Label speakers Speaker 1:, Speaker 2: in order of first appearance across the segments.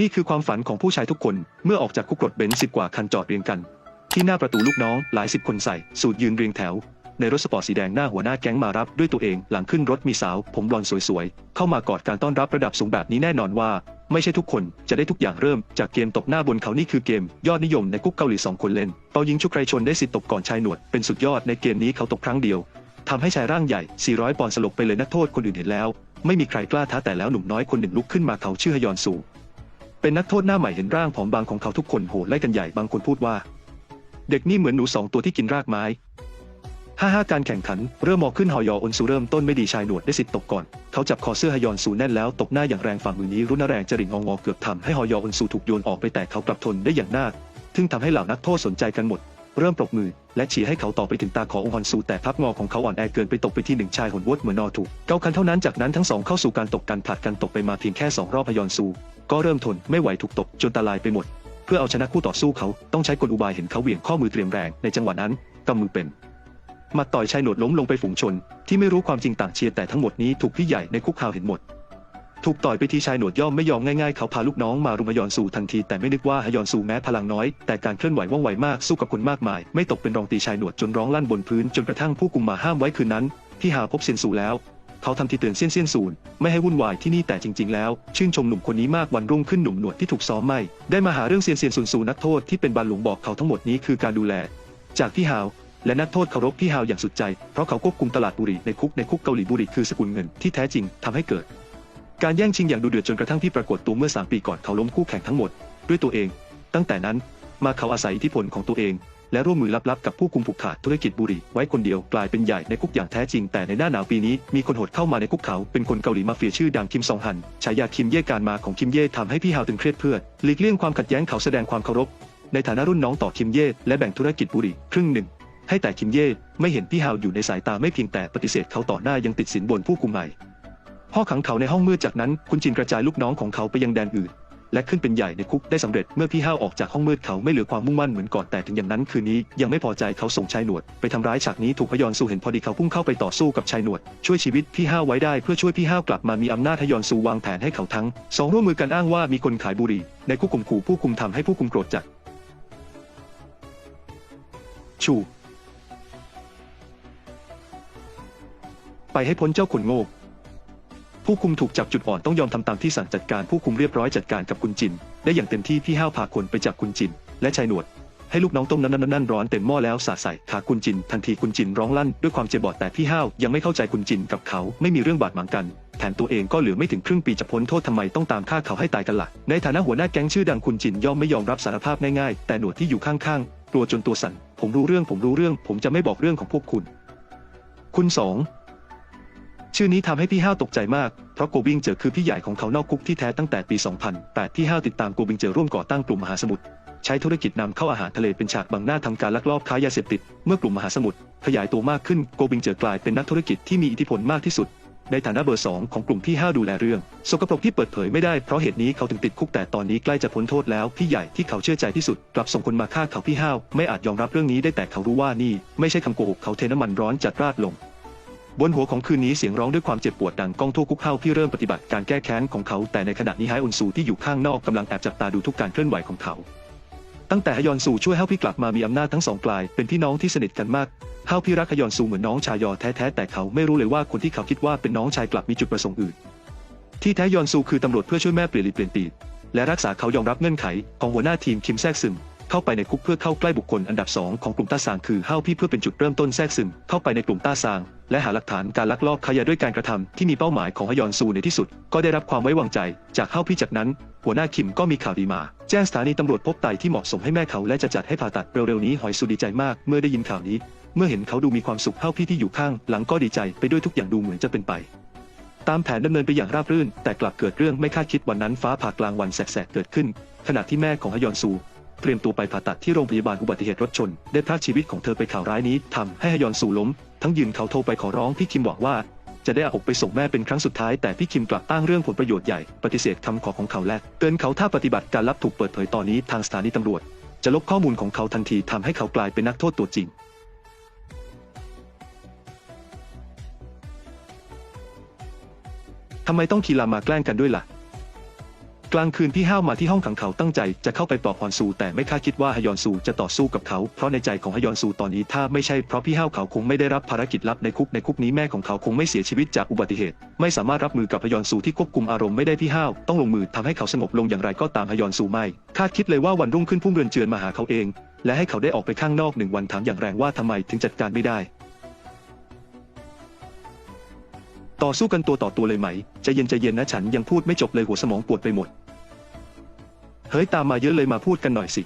Speaker 1: นี่คือความฝันของผู้ชายทุกคนเมื่อออกจากคุกรถเบนซ์สิบกว่าคันจอดเรียงกัน ที่หน้าประตูลูกน้องหลายสิบคนใส่ สูตรยืนเรียงแถว ในรถสปอร์ตสีแดงหน้าหัวหน้าแก๊งมารับด้วยตัวเองหลังขึ้นรถมีสาว ผมบลอนสวยๆ เข้ามากอดการต้อนรับระดับสูงแบบนี้แน่นอนว่า ไม่ใช่ทุกคนจะได้ทุกอย่างเริ่ม จากเกมตบหน้าบนเขานี่คือเกม ยอดนิยมในกุ๊กเกาหลีสองคนเล่นเปายิงชุกไรชนได้สิทธิ์ตบก่อนชายหนวดเป็นสุดยอดในเกมนี้เขาตบครั้งเดียวทำให้ชายร่างใหญ่ 400 ปอนด์สลบไปเลยนักโทษคนอื่นเห็นแล้ว ไม่มีใครกล้าท้าแต่แล้วหนุ่มน้อยคนหนึ่งลุกขึ้นมาเขาชื่อฮยอนสู เป็นนักโทษหน้าใหม่เห็นร่างผอมบางของเขาทุกคนโหไล่กันใหญ่บางคนพูดว่า เด็กนี่เหมือนหนูสองตัวที่กินรากไม้ห้าห้าการแข่งขันเริ่มมองขึ้นฮอยออนซูเริ่มต้นไม่ดีชายหนวดได้สิทธิ์ตกก่อน เขาจับคอเสื้อฮยอนซูแน่นแล้วตบหน้าอย่างแรงฝ่ามือนี้รุนแรงจริงงองอเกือบทำให้ฮอยออนซูถูกโยนออกไปแต่เขากลับทนได้อย่างน่าทึ่งทำให้เหล่านักโทษสนใจกันหมด เริ่มปรบมือ และชี้ให้เขาต่อไปถึงตาขององฮอนซูแต่พับงอของเขาอ่อนแอเกินไปตกไปที่หนึ่งชายหนวดเหมือนนอถูกเกาคันเท่านั้นจากนั้นทั้งสองเข้าสู่การตกกันผลัดกันตกไปมาเพียงแค่สองรอบฮยอนซู ก็เริ่มทนไม่ไหวถูกตกจนตาลายไปหมด เพื่อเอาชนะคู่ต่อสู้เขาต้องใช้กลอุบายเห็นเขาเหวี่ยงข้อมือเตรียมแรงในจังหวะนั้นกำมือเป็นมัดต่อยชายหนวดล้มลงไปฝูงชน ที่ไม่รู้ความจริงต่างเชียร์แต่ทั้งหมดนี้ถูกพี่ใหญ่ในคุกข่าวเห็นหมด ถูกต่อยไปทีชายหนวดย่อมไม่ยอมง่ายๆ เขาพาลูกน้องมารุมยอนซูทันทีแต่ไม่นึกว่าฮยอนซูแม้พลังน้อย แต่การเคลื่อนไหวว่องไวมากสู้กับคนมากมาย ไม่ตกเป็นรองตีชายหนวดจนร้องลั่นบนพื้นจนกระทั่งผู้กุมมาห้ามไว้คืนนั้น ที่หาพบเซียนซูแล้ว เขาทำทีเตือนเซียนเซียนซูนไม่ให้วุ่นวายที่นี่แต่จริง ๆ แล้ว ชื่นชมหนุ่มคนนี้มากวันรุ่งขึ้นหนุ่มหนวดที่ถูกซ้อมไม่ ได้มาหาเรื่องเซียนเซียนซูนซูนักโทษที่เป็นบาลหลวงบอกเขาทั้งหมดนี้คือการดูแล จากพี่ฮาวและนักโทษเคารพพี่ฮาวอย่างสุดใจ เพราะเขาควบคุมตลาดบุหรี่ในคุกในคุกเกาหลีบุหรี่คือสกุลเงินที่แท้จริงทำให้เกิด การแย่งชิงอย่างดูเดือดจนกระทั่งพี่ปรากฏตัวเมื่อ 3 ปีก่อนเขาล้มคู่แข่งทั้งหมด ด้วยตัวเอง ตั้งแต่นั้นมาเขาอาศัยอิทธิพลของตัวเอง และร่วมมือลับๆกับผู้คุมผูกขาดธุรกิจบุหรี่ไว้คนเดียวกลายเป็นใหญ่ในคุกอย่างแท้จริง แต่ในหน้าหนาวปีนี้มีคนโหดเข้ามาในคุกเขาเป็นคนเกาหลีมาเฟียชื่อดังคิมซองฮันฉายาคิมเย่การมาของคิมเย่ทำให้พี่ฮาวตึงเครียดเพื่อหลีกเลี่ยงความขัดแย้งเขาแสดงความเคารพในฐานะรุ่นน้องต่อคิมเย่และแบ่งธุรกิจบุหรี่ครึ่งหนึ่งให้แต่คิมเย่ไม่เห็นพี่ฮาวอยู่ในสายตาไม่เพียงแต่ปฏิเสธเขาต่อหน้ายังติดสินบนผู้คุมใหม่พ่อขังเขาในห้องมืดจากนั้นคุณจินกระจายลูกน้องของเขาไปยังแดนอื่น และขึ้นเป็นใหญ่ในคุกได้สำเร็จเมื่อพี่ห้าวออกจากห้องมืดเขาไม่เหลือความมุ่งมั่นเหมือนก่อนแต่ถึงอย่างนั้นคืนนี้ยังไม่พอใจเขาส่งชายหนวดไปทำร้ายฉากนี้ถูกพยอนซูเห็นพอดีเขาพุ่งเข้าไปต่อสู้กับชายหนวด ช่วยชีวิตพี่ห้าวไว้ได้เพื่อช่วยพี่ห้าวกลับมามีอำนาจทยอนซูวางแผนให้เขาทั้งสองร่วมมือกันอ้างว่ามีคนขายบุหรี่ในคุกข่มขู่ผู้คุมทำให้ผู้คุมโกรธจัดชูไปให้พ้นเจ้าขุนโง่ ผู้คุมถูกจับจุดอ่อนต้องยอมทำตามที่สั่งจัดการผู้คุมเรียบร้อยจัดการกับคุณจิน ได้อย่างเต็มที่พี่ห้าวพาคนไปจับคุณจิน และชายหนวด ให้ลูกน้องต้มน้ำนั่นร้อนเต็มหม้อแล้วสาใส่ขาคุณจิน ทันทีคุณจินร้องลั่นด้วยความเจ็บปวดแต่พี่ห้าวยังไม่เข้าใจคุณจินกับเขาไม่มีเรื่องบาดหมางกันแถมตัวเองก็เหลือไม่ถึงครึ่งปีจะพ้นโทษทำไมต้องตามฆ่าเขาให้ตายกันละ่ะในฐานะหัวหน้าแก๊งชื่อดังคุณจินย่อมไม่ยอมรับสารภาพง่ายๆแต่หนวดที่อยู่ข้างๆกลัวจนตัวสั่นผมรู้เรื่องผมรู้เรื่อง ผมจะไม่บอกเรื่องของพวกคุณ คุณสอง ชื่อนี้ทำให้พี่ห้าวตกใจมาก เพราะโกบิงเจอคือพี่ใหญ่ของเขานอกคุกที่แท้ตั้งแต่ปี 2008พี่ห้าวติดตามโกบิงเจอร่วมก่อตั้งกลุ่มมหาสมุทรใช้ธุรกิจนำเข้าอาหารทะเลเป็นฉากบังหน้าทำการลักลอบค้ายาเสพติด เมื่อกลุ่มมหาสมุทรขยายตัวมากขึ้นโกบิงเจอกลายเป็นนักธุรกิจที่มีอิทธิพลมากที่สุด ในฐานะเบอร์สองของกลุ่มพี่ห้าวดูแลเรื่องสกปรกที่เปิดเผยไม่ได้เพราะเหตุนี้เขาถึงติดคุกแต่ตอนนี้ใกล้จะพ้นโทษแล้วพี่ใหญ่ที่เขาเชื่อใจที่สุดกลับส่งคนมาฆ่าเขาพี่ห้าวไม่อาจยอมรับเรื่องนี้ได้แต่เขารู้ว่านี่ไม่ใช่คำโกหกเขาเทน้ำมันร้อนจัดราดลง บนหัวของคืนนี้เสียงร้องด้วยความเจ็บปวดดังก้องทั่วคุกเฮาพี่เริ่มปฏิบัติการแก้แค้นของเขา แต่ในขณะนี้ไฮอุนซูที่อยู่ข้างนอกกำลังแอบจับตาดูทุกการเคลื่อนไหวของเขา ตั้งแต่ฮยอนซูช่วยเฮาพี่กลับมามีอำนาจทั้งสองกลายเป็นพี่น้องที่สนิทกันมากเฮาพี่รักฮยอนซูเหมือนน้องชายยอแท้ๆแต่เขาไม่รู้เลยว่าคนที่เขาคิดว่าเป็นน้องชายกลับมีจุดประสงค์อื่น ที่แท้ยอนซูคือตำรวจเพื่อช่วยแม่เปลี่ยนลีเปลี่ยนปีและรักษาเขายอมรับเงื่อนไขของหัวหน้าทีมคิมแทรกซึม เข้าไปในคุกเพื่อเข้าใกล้บุคคลอันดับสองของกลุ่มต้าซางคือเฮาพี่เพื่อเป็นจุดเริ่มต้นแทรกซึมเข้าไปในกลุ่มต้าซาง และหาหลักฐานการลักลอบค้ายาด้วยการกระทำที่มีเป้าหมายของฮยอนซูในที่สุด ก็ได้รับความไว้วางใจ จากเฮาพี่จากนั้น หัวหน้าคิมก็มีข่าวดีมา แจ้งสถานีตำรวจพบไตที่เหมาะสมให้แม่เขาและจะจัดให้ผ่าตัดเร็วๆนี้หอยซูดีใจมากเมื่อได้ยินข่าวนี้ เมื่อเห็นเขาดูมีความสุขเฮาพี่ที่อยู่ข้าง หลังก็ดีใจไปด้วยทุกอย่างดูเหมือนจะเป็นไปตามแผนดำเนินไปอย่างราบรื่น แต่กลับเกิดเรื่องไม่คาดคิดวันนั้นฟ้าผ่ากลางวันแสกๆเกิดขึ้น ขณะที่แม่ของฮยอนซู เตรียมตัวไปผ่าตัดที่โรงพยาบาลอุบัติเหตุรถชน ได้พรากชีวิตของเธอไปข่าวร้ายนี้ทำให้ฮยอนซูล้ม ทั้งยืนเขาโทรไปขอร้องพี่คิมหวังว่าจะได้เอาอกไปส่งแม่เป็นครั้งสุดท้ายแต่พี่คิมกลับอ้างเรื่องผลประโยชน์ใหญ่ปฏิเสธคำขอของเขาและเตือนเขาถ้าปฏิบัติการลับถูกเปิดเผยตอนนี้ทางสถานีตำรวจ จะลบข้อมูลของเขาทันทีทำให้เขากลายเป็นนักโทษตัวจริง ทำไมต้องคีรามาแกล้งกันด้วยล่ะ กลางคืนพี่ห้าวมาที่ห้องขังเขาตั้งใจจะเข้าไปปลอบฮยอนซู แต่ไม่คาดคิดว่าฮยอนซูจะต่อสู้กับเขา เพราะในใจของฮยอนซูตอนนี้ถ้าไม่ใช่เพราะพี่ห้าวเขาคงไม่ได้รับภารกิจลับในคุกในคุกนี้แม่ของเขาคงไม่เสียชีวิตจากอุบัติเหตุ ไม่สามารถรับมือกับฮยอนซูที่ควบคุมอารมณ์ไม่ได้พี่ห้าวต้องลงมือทำให้เขาสงบลงอย่างไรก็ตามฮยอนซูไม่คาดคิดเลยว่าวันรุ่งขึ้นพุ่งเรือนเจือนมาหาเขาเอง และให้เขาได้ออกไปข้างนอกหนึ่งวันถามอย่างแรงว่าทำไมถึงจัดการไม่ได้ต่อสู้กันตัวต่อตัวเลยไหม ใจเย็นใจเย็นนะฉันยังพูดไม่จบเลยหัวสมองปวดไปหมด เฮ้ยตามมาเยอะเลยมาพูดกันหน่อยสิ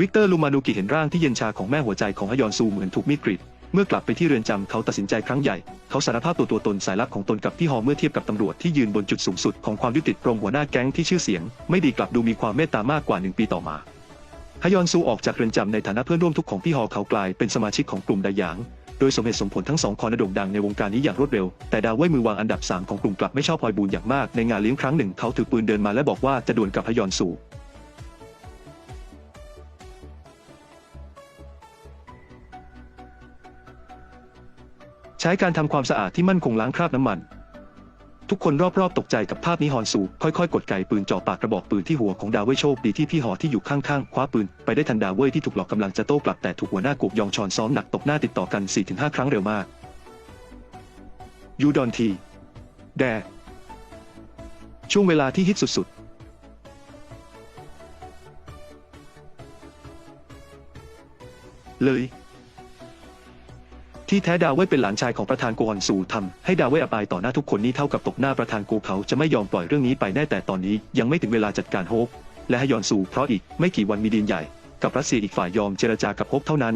Speaker 1: วิกเตอร์ลูมานูกิเห็นร่างที่เย็นชาของแม่หัวใจของฮยอนซูเหมือนถูกมีดกรีด เมื่อกลับไปที่เรือนจำเขาตัดสินใจครั้งใหญ่ เขาสารภาพตัวตัวตนสายลับของตนกับพี่ฮอเมื่อเทียบกับตำรวจที่ยืนบนจุดสูงสุดของความยุติธรรมหัวหน้าแก๊งที่ชื่อเสียง ไม่ดีกลับดูมีความเมตตามากกว่าหนึ่งปีต่อมาฮยอนซูออกจากเรือนจำในฐานะเพื่อนร่วมทุกข์ของพี่ฮอเขากลายเป็นสมาชิกของกลุ่มไดหยาง โดยสมเหตุสมผลทั้งสองคอนโด่งดังในวงการนี้อย่างรวดเร็ว แต่ดาวเว่ยมือวางอันดับ 3 ของกลุ่มกลับไม่ชอบพลอยบูนอย่างมาก ในงานเลี้ยงครั้งหนึ่งเขาถือปืนเดินมาและบอกว่าจะดวลกับพยอนสูใช้การทำความสะอาดที่มั่นคงล้างคราบน้ำมัน ทุกคนรอบๆ ตกใจกับภาพนี้ฮอนซู ค่อยๆ กดไกปืนจ่อปากกระบอกปืนที่หัวของดาวเว่ยโชคดีที่พี่หอที่อยู่ข้างๆ คว้าปืน ไปได้ทันดาวเว่ยที่ถูกหลอกกำลังจะโต้กลับแต่ถูกหัวหน้ากุกยองชอนซ้อมหนักตบหน้าติดต่อกัน 4-5 ครั้งเร็วมาก ยูดอนที แดช่วงเวลาที่ฮิตสุดๆ เลย ที่แท้ดาวเว่ยเป็นหลานชายของประธานโกฮอนซูทำให้ดาวเว่ยอับอายต่อหน้าทุกคนนี่เท่ากับตกหน้าประธานโกเขาจะไม่ยอมปล่อยเรื่องนี้ไปแน่แต่ตอนนี้ยังไม่ถึงเวลาจัดการโฮปและให้ยอนซูเพราะอีกไม่กี่วันมีดีนใหญ่ กับรัสเซียอีกฝ่ายยอมเจรจากับโฮปเท่านั้น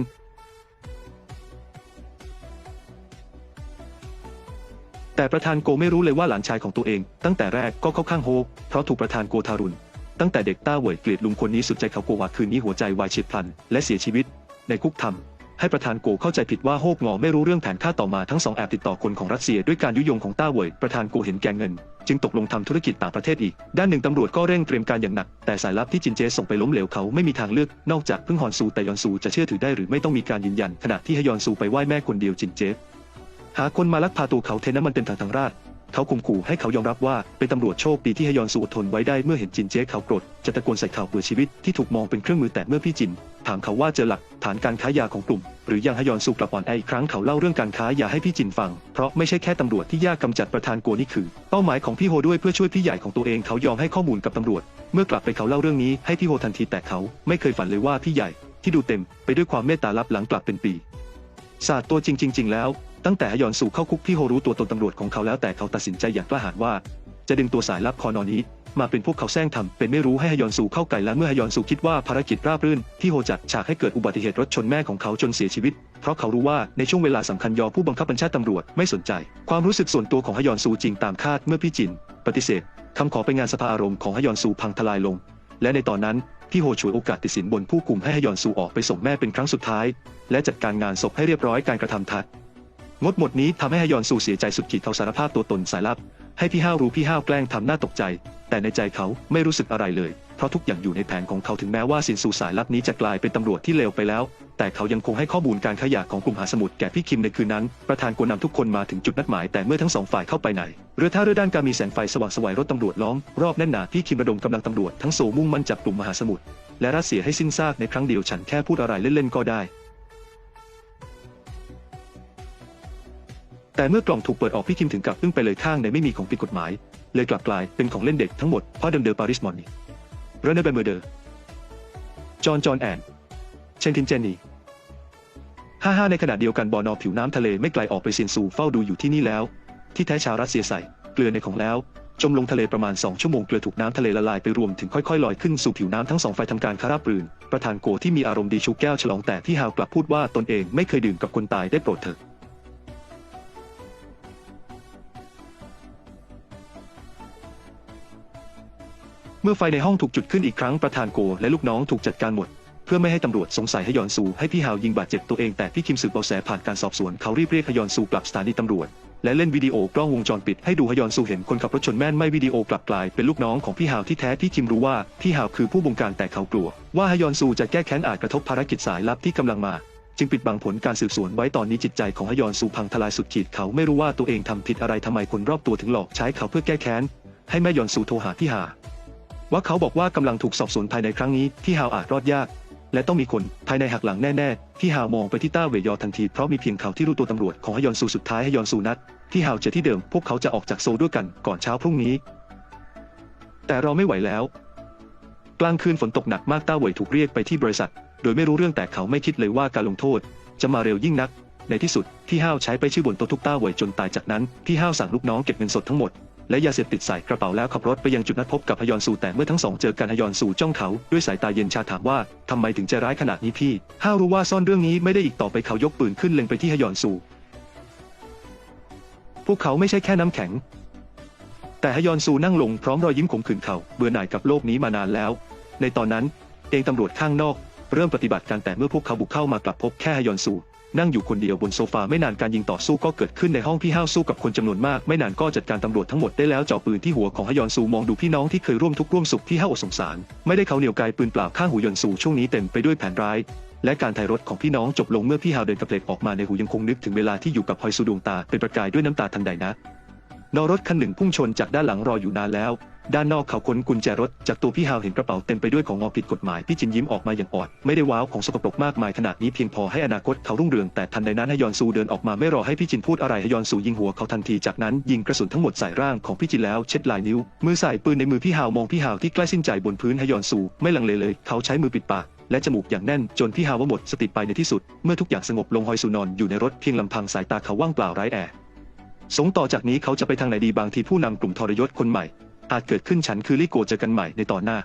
Speaker 1: แต่ประธานโกไม่รู้เลยว่าหลานชายของตัวเอง ตั้งแต่แรกก็เข้าข้างโฮ เพราะถูกประธานโกทารุณ ตั้งแต่เด็กต้าเหวยเกลียดลุงคนนี้สุดใจเขาโกว่าคืนนี้หัวใจวายเฉียบพลัน และเสียชีวิต ในคุกทำ ให้ประธานโกเข้าใจผิดว่าโฮปงอไม่รู้เรื่องแผนฆ่าต่อมาทั้งสองแอบติดต่อคนของรัสเซียด้วยการยุยงของต้าเวยประธานโกเห็นแก่เงิน จึงตกลงทำธุรกิจต่างประเทศอีก ด้านหนึ่งตำรวจก็เร่งเตรียมการอย่างหนัก แต่สายลับที่จินเจส่งไปล้มเหลวเขาไม่มีทางเลือก นอกจากพึ่งฮอนซูแต่ยอนซูจะเชื่อถือได้หรือไม่ต้องมีการยืนยัน ขณะที่ฮยอนซูไปไหว้แม่คนเดียวจินเจหาคนมาลักพาตัวเขาเทน้ำมันเป็นทางทางราช เขาข่มขู่ให้เขายอมรับว่าเป็นตำรวจโชคดีที่ฮยอนซูอดทนไว้ได้เมื่อเห็นจินเจ๊เขาโกรธจะตะโกนใส่เขาเบื่อชีวิตที่ถูกมองเป็นเครื่องมือแต่เมื่อพี่จินถามเขาว่าเจอหลักฐานการค้ายาของกลุ่ม หรือยังฮยอนซูกลับอ่อนแออีกครั้งเขาเล่าเรื่องการค้ายาให้พี่จินฟัง เพราะไม่ใช่แค่ตำรวจที่ยากกำจัดประธานโกนี่คือ เป้าหมายของพี่โฮด้วยเพื่อช่วยพี่ใหญ่ของตัวเองเขายอมให้ข้อมูลกับตำรวจ เมื่อกลับไปเขาเล่าเรื่องนี้ให้พี่โฮทันทีแต่เขาไม่เคยฝันเลยว่าพี่ใหญ่ที่ดูเต็มไปด้วยความเมตตาลับหลังกลับเป็นปีศาสตร์ตัวจริง ๆ แล้ว ตั้งแต่ฮยอนสู่เข้าคุกพี่โฮรู้ตัวตนตำรวจของเขาแล้วแต่เขาตัดสินใจอย่างกล้าหาญว่า จะดึงตัวสายลับคอนอนี้ มาเป็นพวกเขาแซงทำเป็นไม่รู้ให้ฮยอนสู่เข้าไกลและเมื่อฮยอนสู่คิดว่าภารกิจราบรื่นพี่โฮจัดฉากให้เกิดอุบัติเหตุรถชนแม่ของเขาจนเสียชีวิต เพราะเขารู้ว่าในช่วงเวลาสำคัญยอผู้บังคับบัญชาตำรวจไม่สนใจ ความรู้สึกส่วนตัวของฮยอนซูจริงตามคาดเมื่อพี่จิน ปฏิเสธคำขอไปงานสภาอารมณ์ของฮยอนซูพังทลายลง และในตอนนั้นพี่โฮฉวยโอกาสติดสินบนผู้คุมให้ฮยอนซูออกไปส่งแม่เป็นครั้งสุดท้าย และจัดการงานศพให้เรียบร้อยการกระทำทัด งดหมดนี้ทำให้ฮยอนซูเสียใจสุดขีดเขาสารภาพตัวตนสายลับ ให้พี่ห้าวรู้พี่ห้าวแกล้งทำหน้าตกใจ แต่ในใจเขาไม่รู้สึกอะไรเลย เพราะทุกอย่างอยู่ในแผนของเขาถึงแม้ว่าสินสูสายลับนี้จะกลายเป็นตำรวจที่เลวไปแล้ว แต่เขายังคงให้ข้อมูลการขยะของกลุ่มหาสมุทรแก่พี่คิมในคืนนั้น ประธานกวนนำทุกคนมาถึงจุดนัดหมายแต่เมื่อทั้งสองฝ่ายเข้าไปในเรือท่าเรือด้านการมีแสงไฟสว่างสวัยรถตำรวจล้อมรอบแน่นหนาพี่คิมระดมกำลังตำรวจทั้งโซมุ่งมั่นจับกลุ่มมหาสมุทรและรัสเซียให้สิ้นซากในครั้งเดียวฉันแค่พูดอะไรเล่นๆก็ได้ แต่เมื่อกล่องถูกเปิดออกพี่คิมถึงกับอึ้งไปเลยข้างในไม่มีของผิดกฎหมาย เลยกลับกลายเป็นของเล่นเด็กทั้งหมดเพราะเดิมเดอปาริสมอนนี่เรเนเบเมอร์เดอร์จอห์นจอห์นแอนเชนทินเจนนี่ห้าห้าในขณะเดียวกันบอนอผิวน้ำทะเลไม่ไกลออกไปเซียนซูเฝ้าดูอยู่ที่นี่แล้ว ที่แท้ชาวรัสเซียใส่เกลือในของแล้ว จมลงทะเลประมาณ 2 ชั่วโมงเกลือถูกน้ำทะเลละลายไปรวมถึงค่อยๆลอยขึ้นสู่ผิวน้ำทั้งสองฝ่ายทำการคาราบรืนประธานโกที่มีอารมณ์ดีชูแก้วฉลองแต่ที่ฮาวกลับพูดว่าตนเองไม่เคยดื่มกับคนตายได้โปรดเถิด เมื่อไฟในห้องถูกจุดขึ้นอีกครั้งประธานโกและลูกน้องถูกจัดการหมด เพื่อไม่ให้ตำรวจสงสัยให้ยอนซูให้พี่ฮาวยิงบาดเจ็บตัวเองแต่พี่คิมสืบเบาแสผ่านการสอบสวนเขารีบเรียกฮยอนซูกลับสถานีตำรวจ และเล่นวิดีโอกล้องวงจรปิดให้ดูฮยอนซูเห็นคนขับรถชนแม่นไม่วิดีโอกลับกลายเป็นลูกน้องของพี่ฮาวที่แท้พี่คิมรู้ว่าพี่ฮาวคือผู้บงการแต่เขากลัว ว่าฮยอนซูจะแก้แค้นอาจกระทบภารกิจสายลับที่กำลังมาจึงปิดบังผลการสืบสวนไว้ตอนนี้จิตใจของฮยอนซูพังทลายสุดขีดเขาไม่รู้ว่าตัวเองทำผิดอะไรทำไมคนรอบตัวถึงหลอกใช้เขาเพื่อแก้แค้น ให้แม่ยอนซูโทรหาพี่ฮา ว่าเขาบอกว่ากำลังถูกสอบสวนภายในครั้งนี้ที่ฮาวอาจรอดยาก และต้องมีคนภายในหักหลังแน่ๆ ที่ฮาวมองไปที่ต้าเวยอทันทีเพราะมีเพียงเขาที่รู้ตัวตำรวจของฮยอนซูสุดท้ายฮยอนซูนัดที่ฮาวเจอที่เดิมพวกเขาจะออกจากโซด้วยกันก่อนเช้าพรุ่งนี้ แต่เราไม่ไหวแล้ว กลางคืนฝนตกหนักมากต้าเวยถูกเรียกไปที่บริษัท โดยไม่รู้เรื่องแต่เขาไม่คิดเลยว่าการลงโทษ จะมาเร็วยิ่งนัก ในที่สุดพี่ห้าวใช้ไปชื่อบนโต๊ะทุกต้าเวยจนตายจากนั้นพี่ห้าวสั่งลูกน้องเก็บเงินสดทั้งหมด และยาเสพติดใส่กระเป๋าแล้วขับรถไปยังจุดนัดพบกับฮยอนซูแต่เมื่อทั้งสองเจอกันฮยอนซูจ้องเขาด้วยสายตาเย็นชาถามว่าทำไมถึงใจร้ายขนาดนี้พี่ห้ารู้ว่าซ่อนเรื่องนี้ไม่ได้อีกต่อไปเขายกปืนขึ้นเล็งไปที่ฮยอนซู พวกเขาไม่ใช่แค่น้ำแข็ง แต่ฮยอนซูนั่งลงพร้อมรอยยิ้มขมขื่นเขาเบื่อหน่ายกับโลกนี้มานานแล้ว ในตอนนั้น เองตำรวจข้างนอก เริ่มปฏิบัติการแต่เมื่อพวกเขาบุกเข้ามากลับพบแค่ฮยอนซู นั่งอยู่คนเดียวบนโซฟาไม่นานการยิงต่อสู้ก็เกิดขึ้นในห้องพี่ห้าวสู้กับคนจำนวนมาก ไม่นานก็จัดการตำรวจทั้งหมดได้แล้วเจ่อปืนที่หัวของฮยอนซูมองดูพี่น้องที่เคยร่วมทุกข์ร่วมสุขที่ห้าวอดสงสาร ไม่ได้เขาเหนียวไกลปืนเปล่าข้างหูยอนซูช่วงนี้เต็มไปด้วยแผนร้ายและการถ่ายรถของพี่น้องจบลงเมื่อพี่ฮาวเดินกระเพลกออกมาในหูยังคงนึกถึงเวลาที่อยู่กับฮอยซูดวงตาเป็นประกายด้วยน้ำตาทันใดนะนอรถคันหนึ่งพุ่งชนจากด้านหลังรออยู่นานแล้ว ด้านนอกเขาค้นกุญแจรถ จากตัวพี่ฮาวเห็นกระเป๋าเต็มไปด้วยของงอผิดกฎหมาย พี่จินยิ้มออกมาอย่างออด ไม่ได้ว้าวของสกปรกมากมายขนาดนี้เพียงพอให้อนาคตเขารุ่งเรืองแต่ทันใดนั้นฮยอนซูเดินออกมาไม่รอให้พี่จินพูดอะไรฮยอนซูยิงหัวเขาทันทีจากนั้นยิงกระสุนทั้งหมดใส่ร่างของพี่จินแล้วเช็ดลายนิ้ว มือใส่ปืนในมือพี่ฮาวมองพี่ฮาวที่ใกล้สิ้นใจบนพื้นฮยอนซูไม่ลังเลเลย เขาใช้มือปิดปากและจมูกอย่างแน่นจนพี่ฮาวหมดสติไปในที่สุด เมื่อทุกอย่างสงบลงฮอยซูนอนอยู่ในรถเพียงลำพังสายตาเขาว่างเปล่าไร้แอสงต่อจากนี้เขาจะไปทางไหนดีบางทีผู้นำกลุ่มทรยศคนใหม่ อาจเกิดขึ้นฉันคือลิโกเจอกันใหม่ในตอนหน้า